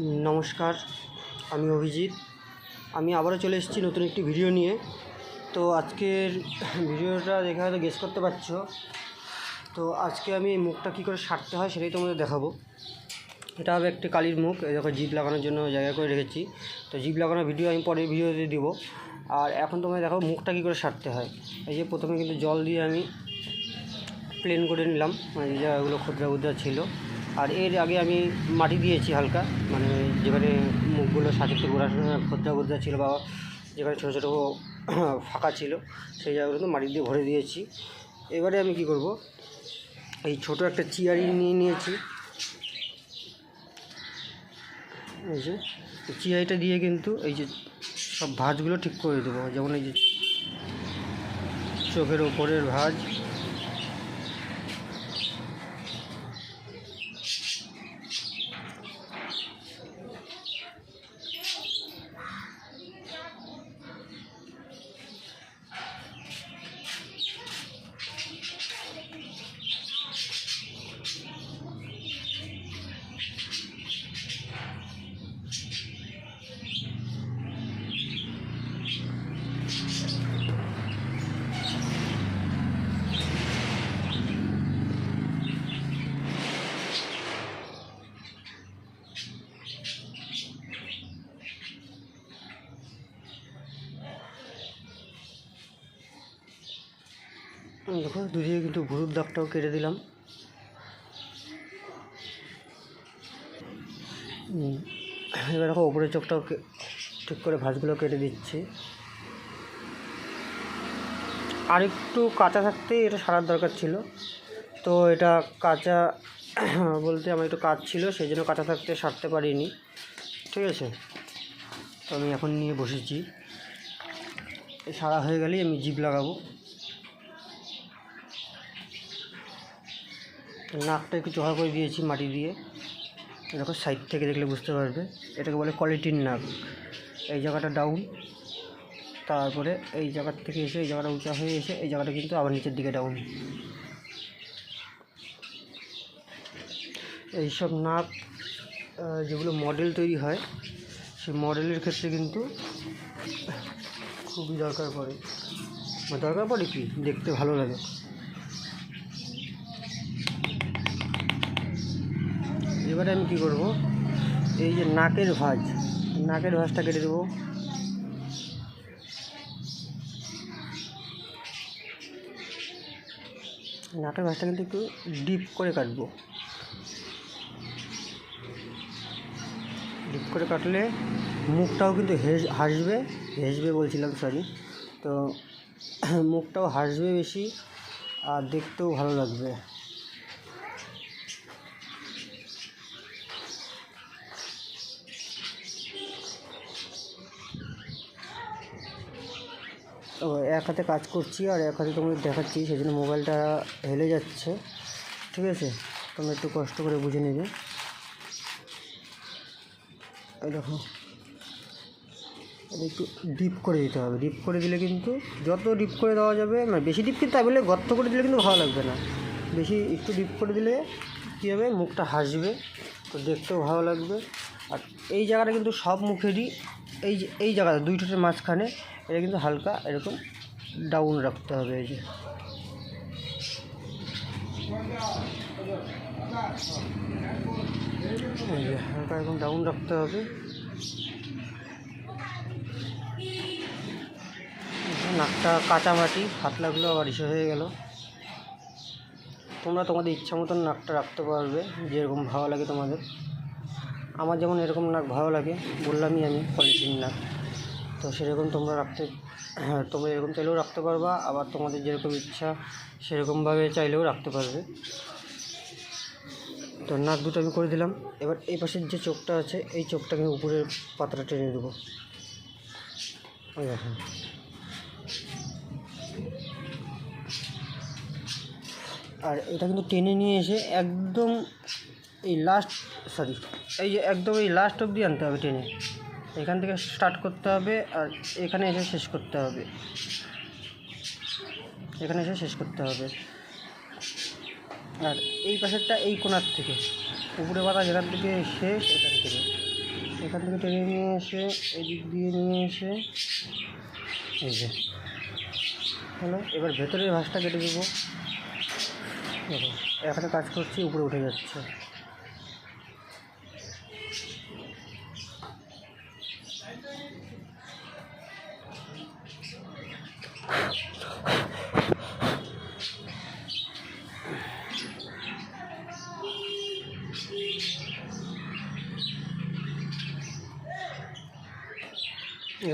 নমস্কার, আমি অভিজিৎ। আমি আবারও চলে এসেছি নতুন একটি ভিডিও নিয়ে। তো আজকের ভিডিওটা দেখে হয়তো গেস করতে পারছ, তো আজকে আমি এই মুখটা কী করে সারতে হয় সেটাই তোমাদের দেখাবো। এটা হবে একটি কালির মুখ দেখো জিপ লাগানোর জন্য জায়গা করে রেখেছি। তো জিপ লাগানোর ভিডিও আমি পরে ভিডিওতে দিব। আর এখন তোমাদের দেখো মুখটা কী করে সারতে হয়। এই যে প্রথমে কিন্তু জল দিয়ে আমি প্লেন করে নিলাম মানে যে জায়গাগুলো খুদ্রা খুদ্রা ছিল। আর এর আগে আমি মাটি দিয়েছি হালকা মানে যেখানে মুখগুলো সাথে গোড়া খুদ্রা খুদ্রা ছিল বা যেখানে ছোটো ছোটো ফাঁকা ছিল, সেই জায়গাগুলো মাটি দিয়ে ভরে দিয়েছি। এবারে আমি কি করব, এই ছোট একটা চিয়ারি নিয়ে নিয়েছি। এই যে চিয়ারিটা দিয়ে কিন্তু এই যে সব ভাঁজগুলো ঠিক করে দেবো, যেমন এই যে চোখের ওপরের ভাঁজ দেখো দুদিকে কিন্তু ভুরুর দাগটাও কেটে দিলাম। এবার দেখো, ওপরের চোখটাও ঠিক করে ভাঁজগুলো কেটে দিচ্ছি। আর একটু কাঁচা থাকতে এটা সারার দরকার ছিল। তো এটা কাঁচা, বলতে আমার একটু কাজ ছিল, সেই জন্য কাঁচা থাকতে সারতে পারিনি। ঠিক আছে? তো আমি এখন নিয়ে বসেছি। সারা হয়ে গেলেই আমি জিপ লাগাবো। নাকটা একটু চড়া করে দিয়েছি মাটি দিয়ে। দেখো সাইড থেকে দেখলে বুঝতে পারবে। এটাকে বলে কোয়ালিটির নাক। এই জায়গাটা ডাউন তারপরে এই জায়গার থেকে এসে এই জায়গাটা উঁচা হয়ে এসে এই জায়গাটা কিন্তু আবার নিচের দিকে ডাউন এইসব নাক যেগুলো মডেল তৈরি হয়, সেই মডেলের ক্ষেত্রে কিন্তু খুবই দরকার পড়ে। দরকার পড়ে কি? দেখতে ভালো লাগে। এবারে আমি কী করব? এই যে নাকের ভাঁজ। নাকের ভাঁজটা কেটে দেবো। নাকের ভাঁজটা কিন্তু একটু ডিপ করে কাটবো। ডিপ করে কাটলে মুখটাও কিন্তু হেস হাসবে। হেসবে বলছিলাম সরি তো মুখটাও হাসবে বেশি আর দেখতেও ভালো লাগবে। এক হাতে কাজ করছি আর এক হাতে তোমাদের দেখাচ্ছি সেই জন্য মোবাইলটা হেলে যাচ্ছে। ঠিক আছে? তোমরা একটু কষ্ট করে বুঝে নেবে। দেখো। এটা একটু ডিপ করে দিতে হবে। ডিপ করে দিলে কিন্তু যত ডিপ করে দেওয়া যাবে মানে বেশি ডিপ কিন্তু বলে গর্ত করে দিলে কিন্তু ভালো লাগবে না। বেশি একটু ডিপ করে দিলে কী হবে? মুখটা হাসবে, তো দেখতেও ভালো লাগবে। আর এই জায়গাটা কিন্তু সব মুখেরই, এই এই জায়গাটা, দুই ঠোঁটের মাঝখানে এটা কিন্তু হালকা এরকম ডাউন রাখতে হবে এই যে। হালকা এরকম ডাউন রাখতে হবে। নাকটা কাঁচামাটি হাত লাগল আবার ইসে হয়ে গেল। তোমরা তোমাদের ইচ্ছা মতন নাকটা রাখতে পারবে, যেরকম ভালো লাগে তোমাদের। আমার যেমন এরকম নাক ভালো লাগে, বললামই আমি কোয়ালিটির নাক। তো সেরকম তোমরা রাখতে হ্যাঁ তোমরা এরকম চাইলেও রাখতে পারবা, আবার তোমাদের যেরকম ইচ্ছা সেরকমভাবে চাইলেও রাখতে পারবে। তো নাক দুটো আমি করে দিলাম। এবার এই পাশের যে চোখটা আছে, এই চোখটা চোখটাকে উপরের পাতাটা টেনে দেবো আর এটা কিন্তু টেনে নিয়ে এসে একদম এই লাস্ট সরি এই যে একদম এই লাস্ট অবধি আনতে হবে টেনে। এখান থেকে স্টার্ট করতে হবে আর এখানে এসে শেষ করতে হবে। এখানে এসে শেষ করতে হবে। আর এই পাশেরটা এই কোণার থেকে। উপরে পাতা যেখান থেকে শেষ এখান থেকে। এখান থেকে টেনে নিয়ে এসে, এদিক দিয়ে নিয়ে এসে, এই যে। হলো, এবার ভেতরের ভাঁজটা কেটে দেবো। দেখো, এখানে কাজ করছি, উপরে উঠে যাচ্ছে।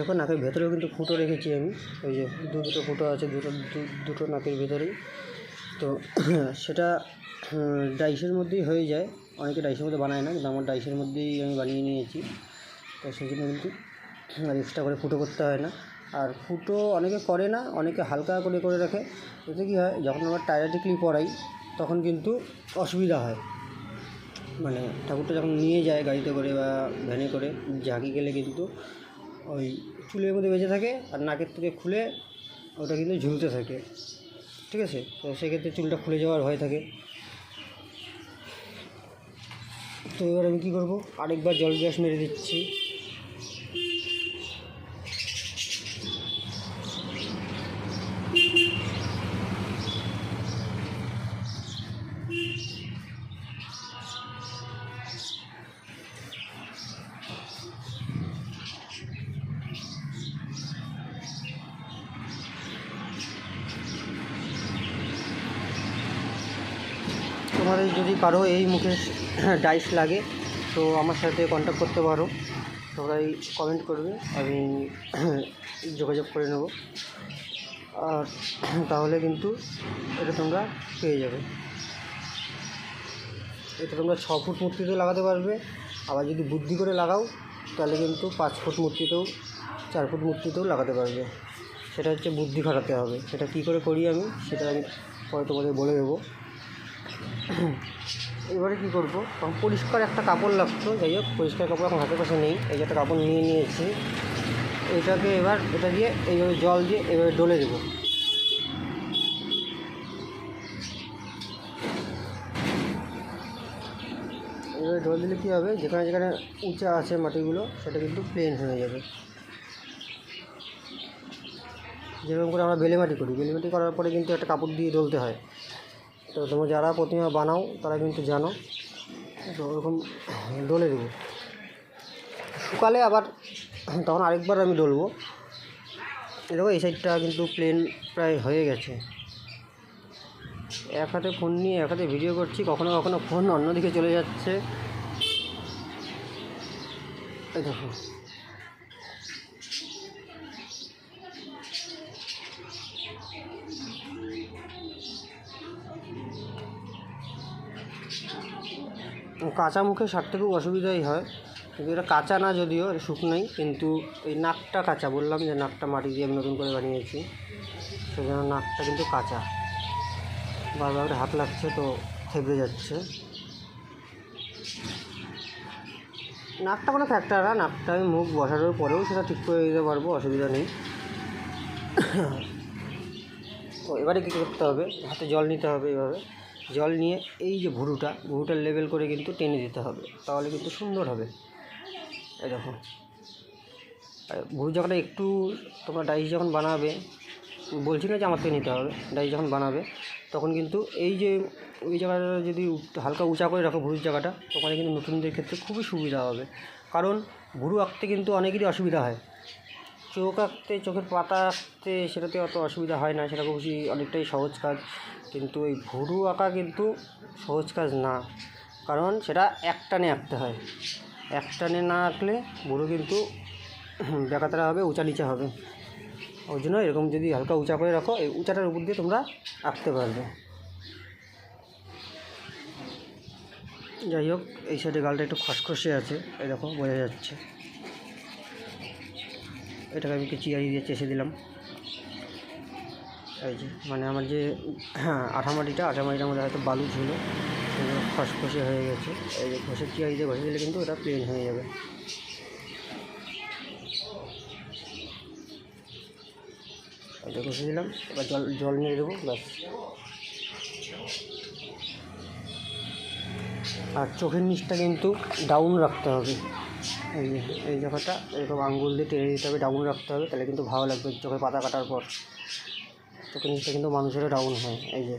এরকম নাকের ভেতরেও কিন্তু ফুটো রেখেছি আমি। ওই যে দু দুটো ফুটো আছে, দুটো দুটো নাকের ভেতরেই। তো সেটা ডাইসের মধ্যেই হয়ে যায়। অনেকে ডাইসের মধ্যে বানায় না, কিন্তু আমার ডাইসের মধ্যেই আমি বানিয়ে নিয়েছি। তো সেই জন্য কিন্তু আর এক্সট্রা করে ফুটো করতে হয় না। আর ফুটো অনেকে করে না, অনেকে হালকা করে করে রাখে। এতে কী হয়, যখন আমরা টায়ারেটিকলি পড়াই তখন কিন্তু অসুবিধা হয়। মানে ঠাকুরটা যখন নিয়ে যায় গাড়িতে করে বা ভ্যানে করে, ঝাঁকি গেলে কিন্তু ওই চুলের মধ্যে বেঁচে থাকে আর নাকের থেকে খুলে ওটা কিন্তু ঝুলতে থাকে। ঠিক আছে? তো সেক্ষেত্রে চুলটা খুলে যাওয়ার ভয় থাকে। তো এবার আমি কী করব? আরেকবার জল গ্যাস মেরে দিচ্ছি তোমাদের যদি কারও এই মুখে ডাইস লাগে, তো আমার সাথে কন্ট্যাক্ট করতে পারো। সবাই কমেন্ট করবে, আমি যোগাযোগ করে নেব। আর তাহলে কিন্তু এটা তোমরা পেয়ে যাবে। এটা তোমরা ছ ফুট মূর্তিতেও লাগাতে পারবে। আবার যদি বুদ্ধি করে লাগাও, তাহলে কিন্তু পাঁচ ফুট মূর্তিতেও, চার ফুট মূর্তিতেও লাগাতে পারবে। সেটা হচ্ছে বুদ্ধি খাটাতে হবে। সেটা কী করে করি আমি, সেটা আমি পরে তোমাদের বলে দেবো। এবারে কী করব? পরিষ্কার একটা কাপড় লাগতো, যাই হোক, পরিষ্কার কাপড় এখন হাতের কাছে নেই, এই যে একটা কাপড় নিয়ে নিয়েছি। এটাকে এবার, এটা দিয়ে এইভাবে জল দিয়ে এভাবে ডলে দেবো। এভাবে ডলে দিলে কী হবে? যেখানে যেখানে উঁচা আছে মাটিগুলো, সেটা কিন্তু প্লেন হয়ে যাবে। যেরকম করে আমরা বেলে মাটি করি। বেলে মাটি করার পরে কিন্তু একটা কাপড় দিয়ে ডলতে হয়। তো তোমরা যারা প্রতিমা বানাও, তারা কিন্তু জানো। তো ওরকম ডলে দেবো। শুকালে আবার তখন আরেকবার আমি ডলবো দেখো, এই সাইডটা কিন্তু প্লেন প্রায় হয়ে গেছে। এক হাতে ফোন নিয়ে এক হাতে ভিডিও করছি, কখনো কখনো ফোন অন্যদিকে চলে যাচ্ছে। দেখো। কাঁচা মুখে সারতে খুব অসুবিধাই হয়। কিন্তু এটা কাঁচা না যদিও শুকনোই কিন্তু এই নাকটা কাঁচা, বললাম যে নাকটা মাটি দিয়ে আমি নতুন করে বানিয়েছি। সেই জন্য নাকটা কিন্তু কাঁচা। বারবার হাত লাগছে তো থেবড়ে যাচ্ছে। নাকটা কোনো ফ্যাক্টর না, নাকটা আমি মুখ বসানোর পরেও সেটা ঠিক করে দিতে পারব, অসুবিধা নেই। তো এবারে কী করতে হবে? হাতে জল নিতে হবে এভাবে। জল নিয়ে এই যে ভুরুটা, ভুরুটার লেভেল করে কিন্তু টেনে দিতে হবে। তাহলে কিন্তু সুন্দর হবে। এই দেখো। ভুরু যখন একটু তোমরা ডাইস যখন বানাবে, বলছি না যে আমার থেকে নিতে হবে ডাইস যখন বানাবে, তখন কিন্তু এই যে ওই জায়গাটা যদি হালকা উঁচা করে রাখো ভুরুর জায়গাটা ওখানে কিন্তু নতুনদের ক্ষেত্রে খুবই সুবিধা হবে। কারণ ভুরু আঁকতে কিন্তু অনেকেরই অসুবিধা হয়। চোখ আঁকতে, চোখের পাতা আঁকতে সেটাতে অত অসুবিধা হয় না, সেটা খুবই অনেকটাই সহজ কাজ। কিন্তু এই ভুরু আঁকা কিন্তু সহজ কাজ না। কারণ সেটা একটানে আঁকতে হয়। একটানে না আঁকলে ভুরু কিন্তু বেকাতারা হবে, উঁচা নিচা হবে। ওই জন্য এরকম যদি হালকা উঁচা করে রাখো, এই উঁচাটার উপর দিয়ে তোমরা আঁকতে পারবে। যাই হোক, এই সাইডে গালটা একটু খসখসে আছে। দেখো, বোঝা যাচ্ছে। এটাকে আমি একটু চিয়ারি দিয়ে চেষে দিলাম। এই যে মানে আমার যে হ্যাঁ আঠামাটিটা, আঠামাটিটার মধ্যে হয়তো বালু ছিল, সেগুলো খসখসে হয়ে গেছে। এই যে ঘষে চিয়ারি দিয়ে ঘষে দিলে কিন্তু ওটা প্লেন হয়ে যাবে। এটা ঘষে দিলাম, এবার জল জল নিয়ে দেবো, ব্যাস। আর চোখের নিচটা কিন্তু ডাউন রাখতে হবে। এই এই জায়গাটা, এরকম আঙ্গুল দিয়ে টেনে দিতে হবে ডাউন রাখতে হবে, তাহলে কিন্তু ভালো লাগবে চোখে পাতা কাটার পর। চোখের নিচটা কিন্তু মানুষেরও ডাউন হয়, এই যে।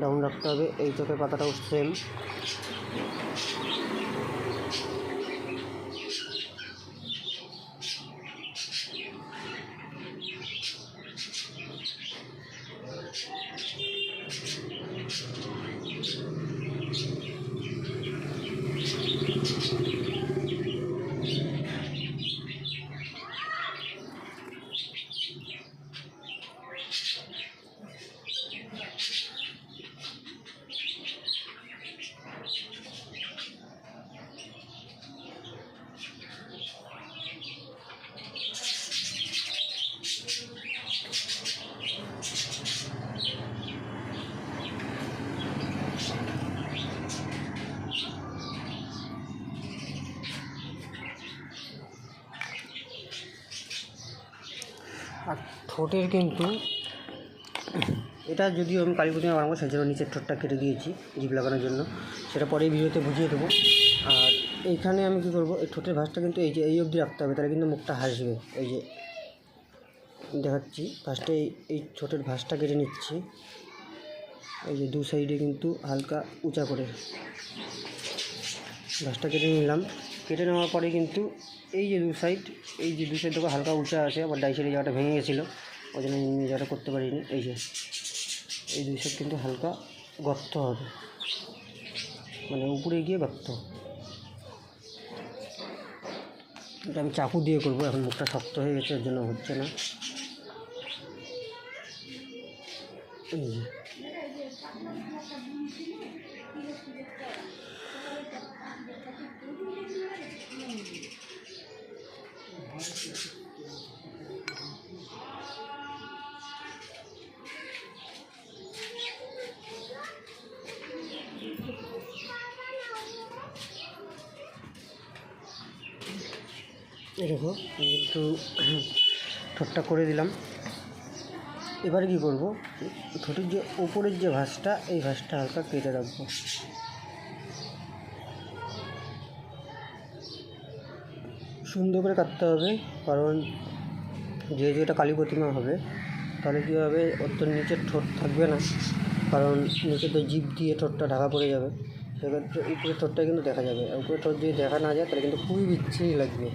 ডাউন রাখতে হবে, এই চোখের পাতাটাও সেম আর ঠোঁটের কিন্তু এটা যদিও আমি কালী প্রতিমা বানাবো, সেই জন্য নিচের ঠোঁটটা কেটে দিয়েছি, জিভ লাগানোর জন্য। সেটা পরে ভিডিওতে বুঝিয়ে দেবো। আর এইখানে আমি কী করব, এই ঠোঁটের ভাঁজটা কিন্তু এই যে, এই অবধি রাখতে হবে, তাহলে কিন্তু মুখটা হাসবে। এই যে দেখাচ্ছি ফার্স্টে এই ঠোঁটের ভাঁজটা কেটে নিচ্ছি। এই যে দু সাইডে কিন্তু হালকা উঁচা করে গাছটা কেটে নিলাম। কেটে নেওয়ার পরে কিন্তু এই যে দু সাইড, এই যে দু সাইড হালকা উঁচা আছে আবার ডাই সাইডে জায়গাটা ভেঙে গেছিল। ওই জন্য জায়গাটা করতে পারিনি। এই যে, এই দুই সাইড কিন্তু হালকা গর্ত হবে। মানে উপরে গিয়ে গর্ত। এটা আমি চাকু দিয়ে করব, এখন মুখটা শক্ত হয়ে গেছে ওর জন্য হচ্ছে না। এই দেখো কিন্তু ঠোঁটটা করে দিলাম। এবারে কি করব? ঠোঁটের যে উপরের যে ভাঁজটা, এই ভাঁজটা হালকা কেটে রাখব। সুন্দর করে কাটতে হবে, কারণ যেহেতু এটা কালী প্রতিমা হবে, তাহলে কী হবে? ওর তো নিচের ঠোঁট থাকবে না, কারণ নিচে তো জিভ দিয়ে ঠোঁটটা ঢাকা পড়ে যাবে। সেক্ষেত্রে উপরের ঠোঁটটা কিন্তু দেখা যাবে। আর উপরের ঠোঁট যদি দেখা না যায়, তাহলে কিন্তু খুবই বিচ্ছিরি লাগবে।